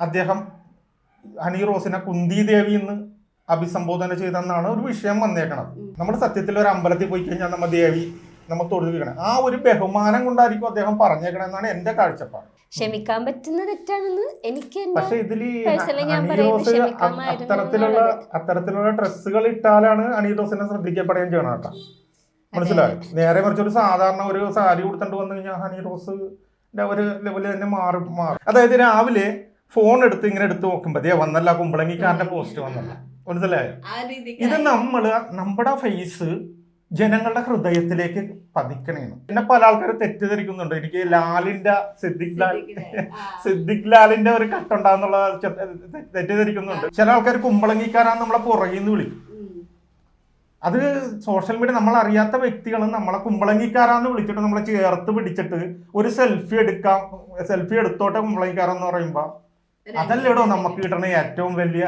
അദ്ദേഹം ഹണി റോസിനെ കുന്തി ദേവി എന്ന് അഭിസംബോധന ചെയ്തെന്നാണ് ഒരു വിഷയം വന്നേക്കണത്. നമ്മൾ സത്യത്തിൽ ഒരു അമ്പലത്തിൽ പോയി കഴിഞ്ഞാൽ നമ്മ ദേവി നമ്മൾ തൊഴുതിക്കണം ആ ഒരു ബഹുമാനം കൊണ്ടായിരിക്കും അദ്ദേഹം പറഞ്ഞേക്കണെന്നാണ് എന്റെ കാഴ്ചപ്പാട്. ക്ഷമിക്കാൻ പറ്റുന്ന തെറ്റാണെന്ന് എനിക്ക് പക്ഷെ ഇതിൽ അത്തരത്തിലുള്ള അത്തരത്തിലുള്ള ഡ്രസ്സുകൾ ഇട്ടാലാണ് ഹണി റോസിനെ ശ്രദ്ധിക്കപ്പെടുകയും ചെയ്യണം കേട്ടോ. മനസ്സിലായോ? നേരെ മറിച്ച് ഒരു സാധാരണ ഒരു സാരി കൊടുത്തോണ്ട് വന്നു കഴിഞ്ഞാൽ ഹണി റോസ് ഒരു ലെവൽ തന്നെ മാറും മാറും. അതായത് രാവിലെ ഫോൺ എടുത്ത് ഇങ്ങനെ എടുത്ത് നോക്കുമ്പോ ദേ വന്നല്ല കുമ്പളങ്ങിക്കാരന്റെ പോസ്റ്റ് വന്നല്ല. മനസ്സിലായോ? ഇത് നമ്മൾ നമ്മുടെ ഫേസ് ജനങ്ങളുടെ ഹൃദയത്തിലേക്ക് പതിക്കണേന്ന് പിന്നെ പല ആൾക്കാർ തെറ്റിദ്ധരിക്കുന്നുണ്ട്. എനിക്ക് ലാലിന്റെ സിദ്ദിഖ് ലാൽ സിദ്ദിഖ് ലാലിന്റെ ഒരു കട്ടുണ്ടാന്നുള്ള ഉണ്ടാന്നുള്ള തെറ്റിദ്ധരിക്കുന്നുണ്ട്. ചില ആൾക്കാർ കുമ്പളങ്ങിക്കാരാന്ന് നമ്മളെ പുറകിൽ നിന്ന് വിളിക്കും അത് സോഷ്യൽ മീഡിയ നമ്മൾ അറിയാത്ത വ്യക്തികൾ നമ്മളെ കുമ്പളങ്ങിക്കാരാന്ന് വിളിച്ചിട്ട് നമ്മളെ ചേർത്ത് പിടിച്ചിട്ട് ഒരു സെൽഫി എടുക്കാം സെൽഫി എടുത്തോട്ടെ കുമ്പളങ്ങിക്കാരെന്ന് പറയുമ്പോ അതല്ലേടോ നമുക്ക് കിട്ടണ ഏറ്റവും വലിയ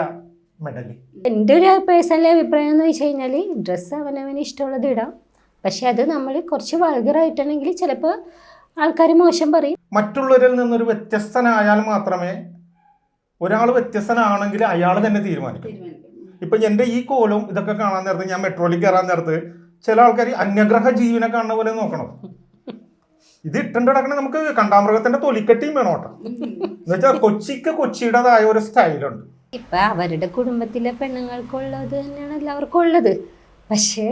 മെഡൽ എന്റെ ഒരു പേഴ്സണൽ അഭിപ്രായം എന്ന് വെച്ച് കഴിഞ്ഞാൽ ഡ്രസ്സ് അവനവന് ഇഷ്ടമുള്ളത് ഇടാം. പക്ഷെ അത് നമ്മൾ കുറച്ച് വൾഗറായിട്ടാണെങ്കിൽ ചിലപ്പോൾ ആൾക്കാർ മോശം പറയും. മറ്റുള്ളവരിൽ നിന്നൊരു വ്യത്യസ്തനായാൽ മാത്രമേ ഒരാൾ വ്യത്യസ്തനാണെങ്കിൽ അയാൾ തന്നെ തീരുമാനിക്കും. ഇപ്പൊ എന്റെ ഈ കോലും ഇതൊക്കെ കാണാൻ നേരത്ത് ഞാൻ മെട്രോയിൽ കയറാൻ നേരത്ത് ചില ആൾക്കാർ അന്യഗ്രഹ ജീവനെ കാണുന്ന പോലെ നോക്കണം. ഇത് ഇട്ടുണ്ട് കിടക്കണ നമുക്ക് കണ്ടാമൃഗത്തിന്റെ തൊലിക്കട്ടിയും വേണം കേട്ടോ. എന്ന് വെച്ചാൽ കൊച്ചിക്ക് കൊച്ചിയുടേതായ ഒരു സ്റ്റൈലുണ്ട്. ഇപ്പൊ അവരുടെ കുടുംബത്തിലെ പെണ്ണുങ്ങൾക്കുള്ളത് തന്നെയാണ് എല്ലാവർക്കും ഉള്ളത്. പക്ഷേ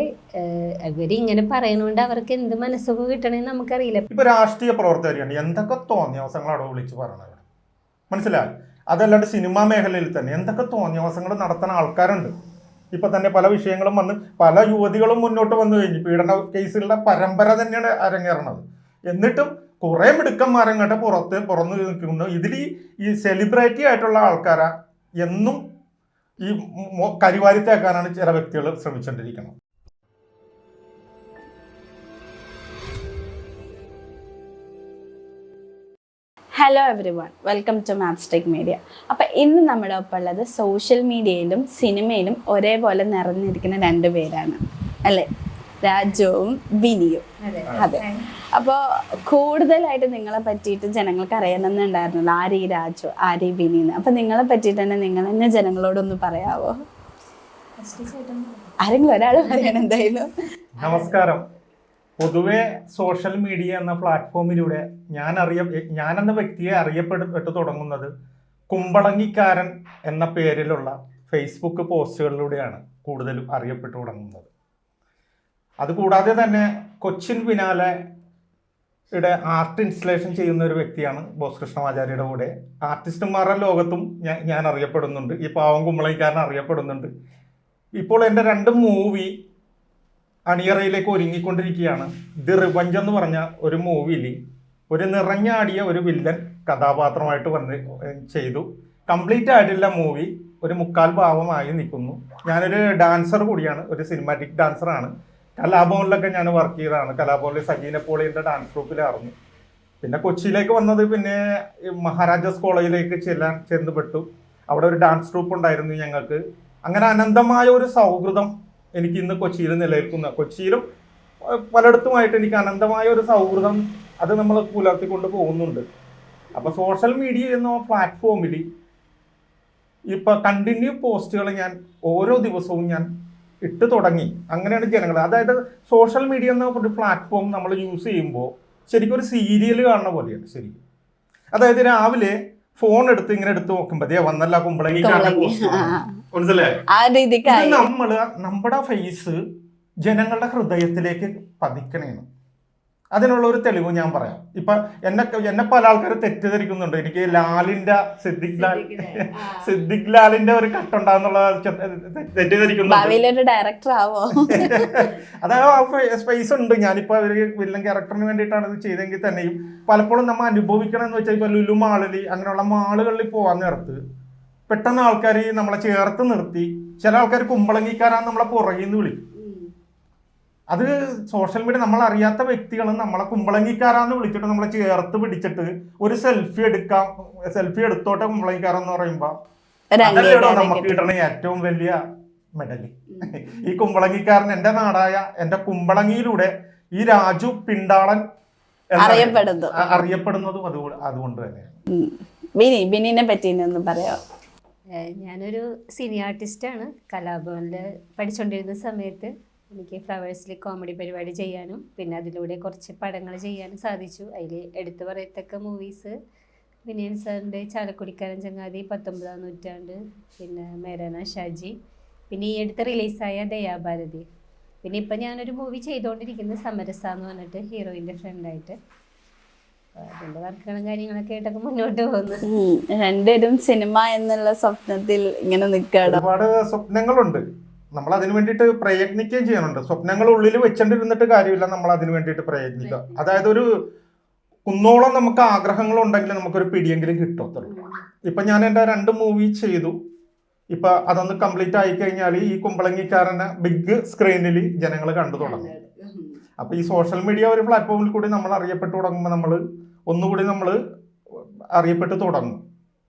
ഇവരിങ്ങനെ പറയുന്നോണ്ട് അവർക്ക് എന്ത് മനസ്സൊക്കെ കിട്ടണമെന്ന് നമുക്കറിയില്ല. ഇപ്പൊ രാഷ്ട്രീയ പ്രവർത്തകരാണ് എന്തൊക്കെ തോന്നിയ അവസരങ്ങളാണ് വിളിച്ച് പറയണത്? മനസ്സിലായി? അതല്ലാണ്ട് സിനിമാ മേഖലയിൽ തന്നെ എന്തൊക്കെ തോന്നിയ തോന്നിയവസങ്ങൾ നടത്തുന്ന ആൾക്കാരുണ്ട്. ഇപ്പൊ തന്നെ പല വിഷയങ്ങളും വന്ന് പല യുവതികളും മുന്നോട്ട് വന്നു കഴിഞ്ഞു. പീഡന കേസുകളുടെ പരമ്പര തന്നെയാണ് അരങ്ങേറണത് എന്നിട്ടും കുറെ മിടുക്കന്മാരങ്ങട്ട് പുറത്ത് പുറന്നു നിൽക്കുന്നു ഇതിൽ ഈ സെലിബ്രിറ്റി ആയിട്ടുള്ള ആൾക്കാരാ എന്നും ഈ കരിവാരിത്തേക്കാനാണ് ചില വ്യക്തികൾ ശ്രമിച്ചുകൊണ്ടിരിക്കുന്നത് hello every welcome to Mapstick media അപ്പം ഇന്ന് നമ്മുടെ ഒപ്പം ഉള്ളത് സോഷ്യൽ മീഡിയയിലും സിനിമയിലും ഒരേപോലെ നിറഞ്ഞിരിക്കുന്ന രണ്ട് പേരാണ്. അല്ലേ? രാജുവും വിനിയും. അതെ. അപ്പോൾ കൂടുതലായിട്ട് നിങ്ങളെ പറ്റിയിട്ട് ജനങ്ങൾക്ക് അറിയണമെന്നുണ്ടായിരുന്നല്ലോ. ആര് ഈ രാജു ആര് ഈ വിനി എന്ന്. അപ്പം നിങ്ങളെ പറ്റിയിട്ട് തന്നെ നിങ്ങൾ തന്നെ ജനങ്ങളോടൊന്ന് പറയാവോ? ആരെങ്കിലും ഒരാൾ പറയണം എന്തായാലും. നമസ്കാരം. പൊതുവെ സോഷ്യൽ മീഡിയ എന്ന പ്ലാറ്റ്ഫോമിലൂടെ ഞാൻ അറിയ ഞാൻ എന്ന വ്യക്തിയെ അറിയപ്പെട്ടു തുടങ്ങുന്നത് കുമ്പളങ്ങിക്കാരൻ എന്ന പേരിലുള്ള ഫേസ്ബുക്ക് പോസ്റ്റുകളിലൂടെയാണ് കൂടുതലും അറിയപ്പെട്ടു തുടങ്ങുന്നത്. അതുകൂടാതെ തന്നെ കൊച്ചിൻ പിന്നാലെ യുടെ ആർട്ട് ഇൻസ്റ്റലേഷൻ ചെയ്യുന്ന ഒരു വ്യക്തിയാണ് ബോസ് കൃഷ്ണമാചാര്യയുടെ കൂടെ. ആർട്ടിസ്റ്റുമാരുടെ ലോകത്തും ഞാൻ ഞാൻ അറിയപ്പെടുന്നുണ്ട്. ഈ പാവം കുമ്പളങ്ങിക്കാരൻ അറിയപ്പെടുന്നുണ്ട്. ഇപ്പോൾ എന്റെ രണ്ട് മൂവി അണിയറയിലേക്ക് ഒരുങ്ങിക്കൊണ്ടിരിക്കുകയാണ്. ദി റിവഞ്ച് എന്ന് പറഞ്ഞ ഒരു മൂവിയിൽ ഒരു നിറഞ്ഞാടിയ ഒരു വില്ലൻ കഥാപാത്രമായിട്ട് വന്ന് ചെയ്തു. കംപ്ലീറ്റ് ആയിട്ടില്ല മൂവി ഒരു മുക്കാൽ ഭാവമായി നിൽക്കുന്നു. ഞാനൊരു ഡാൻസർ കൂടിയാണ്. ഒരു സിനിമാറ്റിക് ഡാൻസറാണ് കലാഭവനിലൊക്കെ ഞാൻ വർക്ക് ചെയ്തതാണ്. കലാഭവനിൽ സജീന പോളിയുടെ ഡാൻസ് ഗ്രൂപ്പിലായിരുന്നു പിന്നെ കൊച്ചിയിലേക്ക് വന്നത് പിന്നെ മഹാരാജാസ് കോളേജിലേക്ക് ചെല്ലാൻ ചെന്ന് പെട്ടു അവിടെ ഒരു ഡാൻസ് ഗ്രൂപ്പ് ഉണ്ടായിരുന്നു ഞങ്ങൾക്ക്. അങ്ങനെ അനന്തമായ ഒരു സൗഹൃദം എനിക്ക് ഇന്ന് കൊച്ചിയിൽ നിലനിൽക്കുന്ന. കൊച്ചിയിലും പലയിടത്തുമായിട്ട് എനിക്ക് അനന്തമായ ഒരു സൗഹൃദം അത് നമ്മൾ പുലർത്തിക്കൊണ്ട് പോകുന്നുണ്ട്. അപ്പോൾ സോഷ്യൽ മീഡിയ എന്ന പ്ലാറ്റ്ഫോമിൽ ഇപ്പോൾ കണ്ടിന്യൂ പോസ്റ്റുകൾ ഞാൻ ഓരോ ദിവസവും ഞാൻ ഇട്ട് തുടങ്ങി. അങ്ങനെയാണ് ജനങ്ങൾ അതായത് സോഷ്യൽ മീഡിയ എന്ന ഒരു പ്ലാറ്റ്ഫോം നമ്മൾ യൂസ് ചെയ്യുമ്പോൾ ശരിക്കും ഒരു സീരിയൽ കാണുന്ന പോലെയാണ് ശരിക്കും. അതായത് രാവിലെ ഫോൺ എടുത്ത് ഇങ്ങനെ എടുത്ത് നോക്കുമ്പോ ദേ വന്നല്ല കുമ്പളങ്ങി. മനസ്സിലായോ? നമ്മൾ നമ്മുടെ ഫേസ് ജനങ്ങളുടെ ഹൃദയത്തിലേക്ക് പതിക്കണേന്ന് അതിനുള്ള ഒരു തെളിവ് ഞാൻ പറയാം. ഇപ്പൊ എന്നെ എന്നെ പല ആൾക്കാർ തെറ്റിദ്ധരിക്കുന്നുണ്ട്. എനിക്ക് ലാലിന്റെ സിദ്ദിഖ് ലാൽ സിദ്ദിഖ് ലാലിന്റെ ഒരു കട്ടുണ്ടാന്നുള്ള ചെ- തെറ്റിദ്ധരിക്കുന്നുണ്ട്. ഭാവിയിലൊരു ഡയറക്ടർ ആവോ? അത് ആ സ്പേസ് ഉണ്ട്. ഞാനിപ്പോ ഒരു വില്ലൻ ക്യാരക്ടറിന് വേണ്ടിയിട്ടാണ് ഇത് ചെയ്തെങ്കിൽ തന്നെയും പലപ്പോഴും നമ്മൾ അനുഭവിക്കണം എന്ന് വെച്ചാൽ ഇപ്പൊ ലുലു മാളിൽ അങ്ങനെയുള്ള മാളുകളിൽ പോവാൻ നേരത്ത് പെട്ടെന്ന് ആൾക്കാർ നമ്മളെ ചേർത്ത് നിർത്തി. ചില ആൾക്കാർ കുമ്പളങ്ങിക്കാരാന്ന് നമ്മളെ പുറകിൽ നിന്ന് വിളിക്കും. അത് സോഷ്യൽ മീഡിയ നമ്മൾ അറിയാത്ത വ്യക്തികൾ നമ്മളെ കുമ്പളങ്ങിക്കാരാന്ന് വിളിച്ചിട്ട് നമ്മളെ ചേർത്ത് പിടിച്ചിട്ട് ഒരു സെൽഫി എടുക്കാം സെൽഫി എടുത്തോട്ടെ കുമ്പളങ്ങിക്കാരെന്ന് പറയുമ്പോ അതല്ലേടോ നമുക്ക് കിട്ടണ ഏറ്റവും വലിയ മെഡൽ ഈ കുമ്പളങ്ങിക്കാരൻ എന്റെ നാടായ എന്റെ കുമ്പളങ്ങിയിലൂടെ ഈ രാജു പിണ്ടാളൻ അറിയപ്പെടുന്നു. അറിയപ്പെടുന്നതും അതുകൊണ്ട് അതുകൊണ്ട് തന്നെയാണ്. ബിനി ബിനിനെ പറ്റി ഒന്ന് ഞാനൊരു സിനി ആർട്ടിസ്റ്റാണ് കലാഭവനിൽ പഠിച്ചുകൊണ്ടിരുന്ന സമയത്ത് എനിക്ക് ഫ്ലവേഴ്സിൽ കോമഡി പരിപാടി ചെയ്യാനും പിന്നെ അതിലൂടെ കുറച്ച് പടങ്ങൾ ചെയ്യാനും സാധിച്ചു. അതിൽ എടുത്തു പറയത്തക്ക മൂവീസ് വിനയൻ സാറിന്റെ ചാലക്കുടിക്കാരൻ ചങ്ങാതി പത്തൊമ്പതാം നൂറ്റാണ്ട് പിന്നെ മേരാന ഷാജി പിന്നെ ഈ അടുത്ത് റിലീസായ ദയാഭാരതി. പിന്നെ ഇപ്പം ഞാനൊരു മൂവി ചെയ്തുകൊണ്ടിരിക്കുന്നത് സമരസ എന്ന് പറഞ്ഞിട്ട് ഹീറോയിന്റെ ഫ്രണ്ടായിട്ട് അതിന്റെ വർക്കുകളും കാര്യങ്ങളൊക്കെ ആയിട്ടൊക്കെ മുന്നോട്ട് പോകുന്നു. രണ്ടുപേരും സിനിമ എന്നുള്ള സ്വപ്നത്തിൽ ഇങ്ങനെ നിൽക്കാണ് ഒരുപാട് സ്വപ്നങ്ങളുണ്ട്. നമ്മൾ അതിനു വേണ്ടിയിട്ട് പ്രയത്നിക്കുകയും ചെയ്യുന്നുണ്ട്. സ്വപ്നങ്ങൾ ഉള്ളിൽ വെച്ചോണ്ടിരുന്നിട്ട് കാര്യമില്ല നമ്മൾ അതിനു വേണ്ടിയിട്ട് പ്രയത്നിക്കുക. അതായത് ഒരു കുന്നോളം നമുക്ക് ആഗ്രഹങ്ങൾ ഉണ്ടെങ്കിൽ നമുക്കൊരു പിടിയെങ്കിലും കിട്ടത്തുള്ളൂ. ഇപ്പൊ ഞാൻ എന്റെ രണ്ട് മൂവി ചെയ്തു. ഇപ്പൊ അതൊന്ന് കംപ്ലീറ്റ് ആയി കഴിഞ്ഞാൽ ഈ കുമ്പളങ്ങിക്കാരനെ ബിഗ് സ്ക്രീനിൽ ജനങ്ങൾ കണ്ടു തുടങ്ങും. അപ്പൊ ഈ സോഷ്യൽ മീഡിയ ഒരു പ്ലാറ്റ്ഫോമിൽ കൂടി നമ്മൾ അറിയപ്പെട്ടു തുടങ്ങുമ്പോൾ നമ്മൾ ഒന്നുകൂടി നമ്മൾ അറിയപ്പെട്ടു തുടങ്ങും.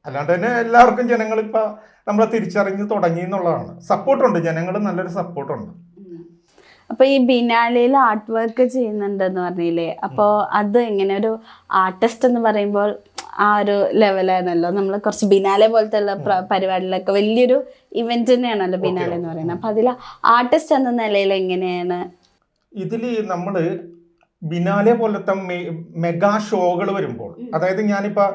അല്ലാണ്ട് തന്നെ എല്ലാവർക്കും ജനങ്ങൾ ഇപ്പൊ നമ്മളെ തിരിച്ചറിഞ്ഞ് തുടങ്ങി എന്നുള്ളതാണ്. സപ്പോർട്ടുണ്ട് ജനങ്ങൾ നല്ലൊരു സപ്പോർട്ടുണ്ട് അപ്പൊ ഈ ബിനാലയിൽ ആർട്ട് വർക്ക് ചെയ്യുന്നുണ്ടെന്ന് പറഞ്ഞില്ലേ? അപ്പൊ അത് എങ്ങനെ ഒരു ആർട്ടിസ്റ്റ് എന്ന് പറയുമ്പോൾ ആ ഒരു ലെവലാണല്ലോ നമ്മൾ കുറച്ച് ബിനാലെ പോലത്തെ ഉള്ള പ്ര- പരിപാടികളൊക്കെ വലിയൊരു ഇവന്റ് തന്നെയാണല്ലോ ബിനാലെ എന്ന് പറയുന്നത്. അപ്പൊ അതിൽ ആർട്ടിസ്റ്റ് എന്ന നിലയിൽ എങ്ങനെയാണ്? ഇതിൽ നമ്മൾ ബിനാലെ പോലത്തെ മെഗാ ഷോകൾ വരുമ്പോൾ അതായത് ഞാനിപ്പോ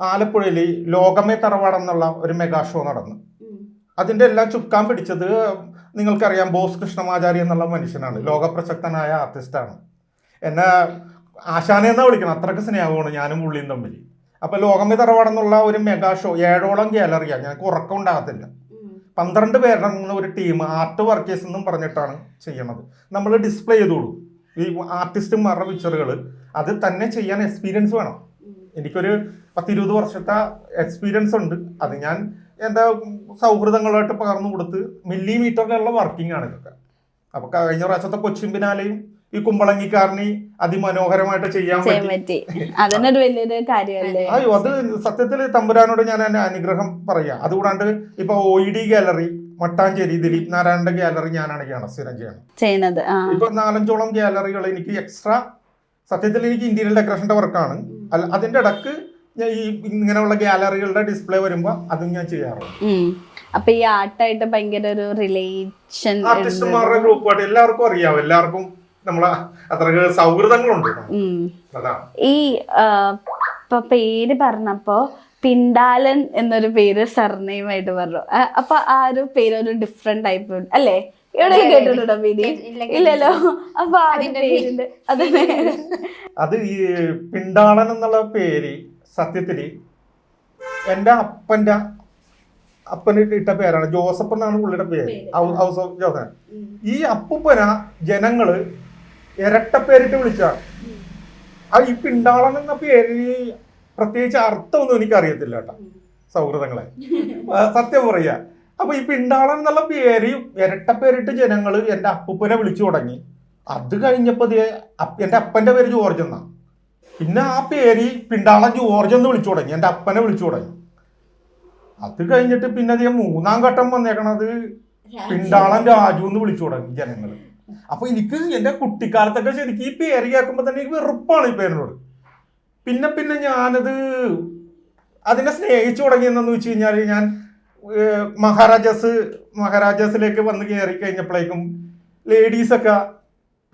ആലപ്പുഴയിൽ ലോകമേ തറവാട് എന്നുള്ള ഒരു മെഗാ ഷോ നടന്നു. അതിന്റെ എല്ലാം ചുക്കാൻ പിടിച്ചത് നിങ്ങൾക്കറിയാം ബോസ് കൃഷ്ണമാചാരി എന്നുള്ള മനുഷ്യനാണ്. ലോകപ്രശസ്തനായ ആർട്ടിസ്റ്റാണ് എന്നെ ആശാനെ എന്നാ വിളിക്കണം? അത്രയ്ക്ക് സ്നേഹമാണ് ഞാനും പുള്ളിയും തമ്മിൽ അപ്പോൾ ലോകമേ തറവാട് എന്നുള്ള ഒരു മെഗാ ഷോ ഏഴോളം ഗാലറിയാണ് ഞങ്ങൾക്ക് ഉറക്കം ഉണ്ടാകത്തില്ല. പന്ത്രണ്ട് പേരുടെ ഒരു ടീം ആർട്ട് വർക്കേഴ്സ് എന്നും പറഞ്ഞിട്ടാണ് ചെയ്യണത്. നമ്മൾ ഡിസ്പ്ലേ ചെയ്തോളൂ. ഈ ആർട്ടിസ്റ്റുമാരുടെ പിക്ചറുകൾ അത് തന്നെ ചെയ്യാൻ എക്സ്പീരിയൻസ് വേണം. എനിക്കൊരു പത്തിരുപത് വർഷത്തെ എക്സ്പീരിയൻസ് ഉണ്ട്. അത് ഞാൻ എന്റെ സൗഹൃദങ്ങളായിട്ട് പകർന്നു കൊടുത്ത് മില്ലിമീറ്ററിലുള്ള വർക്കിംഗ് ആണ് ഇതൊക്കെ. അപ്പൊ കഴിഞ്ഞ പ്രാവശ്യത്തെ കൊച്ചിൻ പിന്നാലെയും ഈ കുമ്പളങ്ങിക്കാരനെ അതിമനോഹരമായിട്ട് ചെയ്യാൻ പറ്റി. അതിനൊരു വലിയൊരു കാര്യമല്ലേ? അയ്യോ അത് സത്യത്തിൽ തമ്പുരാനോട് ഞാൻ എന്റെ അനുഗ്രഹം പറയാം. അതുകൂടാണ്ട് ഇപ്പൊ O E D gallery Mattancherry Dileep നാരായണന്റെ ഗാലറി ഞാനാണ് ചെയ്യണം സ്ഥിരം ചെയ്യണം ചെയ്യുന്നത് ഇപ്പൊ നാലഞ്ചോളം ഗാലറികൾ എനിക്ക് എക്സ്ട്രാ സത്യത്തിൽ എനിക്ക് ഇന്റീരിയർ ഡെക്കറേഷന്റെ വർക്കാണ് അതിന്റെ ഇടയ്ക്ക് ഞാൻ ഈ ഇങ്ങനെയുള്ള ഗാലറികളുടെ ഡിസ്പ്ലേ വരുമ്പോ അതും ഞാൻ ചെയ്യാറുണ്ട്. ഉം. അപ്പൊ ഈ ആർട്ടായിട്ട് ഭയങ്കര ഒരു റിലേഷൻ ആർട്ടിസ്റ്റുമാരുടെ ഗ്രൂപ്പായിട്ട് എല്ലാവർക്കും അറിയാം. എല്ലാവർക്കും നമ്മളെ അത്ര സൗഹൃദങ്ങളുണ്ട് ഈ ഇപ്പൊ പേര് പറഞ്ഞപ്പോ പിണ്ടാലൻ എന്നൊരു പേര് സർനെയിമായിട്ട് പറഞ്ഞു. അപ്പൊ ആ ഒരു പേര് ഒരു ഡിഫറെന്റ് ടൈപ്പ് അല്ലേ? എവിടെ കേട്ടിട്ടുണ്ടോ പേര് ഇല്ലല്ലോ. അപ്പൊ അതിന്റെ പേരുണ്ട് അത് അത് ഈ പിണ്ടാളൻ എന്നുള്ള പേര് സത്യത്തിൽ എന്റെ അപ്പന്റെ അപ്പന് ഇട്ട പേരാണ് ജോസഫ് എന്നാണ് പുള്ളിയുടെ പേര്. House of Joseph. ഈ അപ്പൂപ്പന ജനങ്ങൾ ഇരട്ടപ്പേരിട്ട് വിളിച്ചാണ്. ആ ഈ പിണ്ടാളം എന്ന പേരിന് പ്രത്യേകിച്ച് അർത്ഥമൊന്നും എനിക്ക് അറിയത്തില്ല കേട്ടോ സൗഹൃദങ്ങളെ. സത്യം പറയുക അപ്പൊ ഈ പിണ്ടാളം എന്നുള്ള പേര് ഇരട്ടപ്പേരിട്ട് ജനങ്ങൾ എന്റെ അപ്പൂപ്പനെ വിളിച്ചു തുടങ്ങി. അത് കഴിഞ്ഞപ്പോ എന്റെ അപ്പന്റെ പേര് ജോർജ് എന്നാ പിന്നെ ആ പേര് പിണ്ടാളൻ ജോർജ് എന്ന് വിളിച്ചു തുടങ്ങി. എന്റെ അപ്പനെ വിളിച്ചു തുടങ്ങി. അത് കഴിഞ്ഞിട്ട് പിന്നെ അദ്ദേഹം മൂന്നാം ഘട്ടം വന്നേക്കണത് പിണ്ടാളൻ രാജു. എന്ന് വിളിച്ചു തുടങ്ങി ജനങ്ങൾ അപ്പൊ എനിക്ക് എന്റെ കുട്ടിക്കാലത്തൊക്കെ ശരിക്കും ഈ പേര് കേൾക്കുമ്പോൾ തന്നെ എനിക്ക് വെറുപ്പാണ് ഈ പേരിനോട്. പിന്നെ പിന്നെ ഞാനത് അതിനെ സ്നേഹിച്ചു തുടങ്ങിയെന്നു വെച്ച് കഴിഞ്ഞാൽ ഞാൻ മഹാരാജാസ് മഹാരാജാസിലേക്ക് വന്ന് കയറി കഴിഞ്ഞപ്പോഴേക്കും ലേഡീസൊക്കെ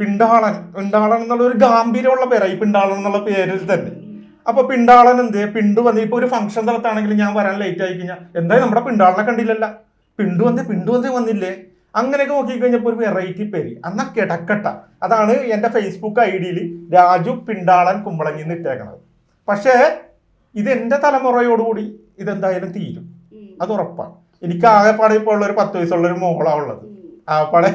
പിണ്ടാളൻ പിണ്ടാളൻ എന്നുള്ള ഒരു ഗാംഭീര്യമുള്ള പേരായി പിണ്ടാളൻ എന്നുള്ള പേരിൽ തന്നെ. അപ്പൊ പിണ്ടാളൻ എന്ത്? പിണ്ടു വന്ന് ഇപ്പൊ ഒരു ഫംഗ്ഷൻ സ്ഥലത്താണെങ്കിൽ ഞാൻ വരാൻ ലേറ്റ് ആയി കഴിഞ്ഞാൽ എന്തായാലും നമ്മുടെ പിണ്ടാളനെ കണ്ടില്ലല്ല. പിണ്ടു വന്ന് പിണ്ടു വന്ന് വന്നില്ലേ? അങ്ങനെയൊക്കെ നോക്കി കഴിഞ്ഞപ്പോൾ ഒരു വെറൈറ്റി പേര്. അന്ന കിടക്കട്ട. അതാണ് എന്റെ ഫേസ്ബുക്ക് ഐ ഡിയിൽ രാജു പിണ്ടാളൻ കുമ്പളങ്ങി എന്ന് ഇട്ടേക്കണത്. പക്ഷേ ഇത് എന്റെ തലമുറയോടുകൂടി ഇതെന്തായാലും തീരും. അത് ഉറപ്പാണ്. എനിക്ക് ആകെപ്പാടെ ഇപ്പോൾ ഉള്ള ഒരു പത്ത് വയസ്സുള്ള ഒരു മോളാണ് ഉള്ളത്. ആകെപ്പാടെ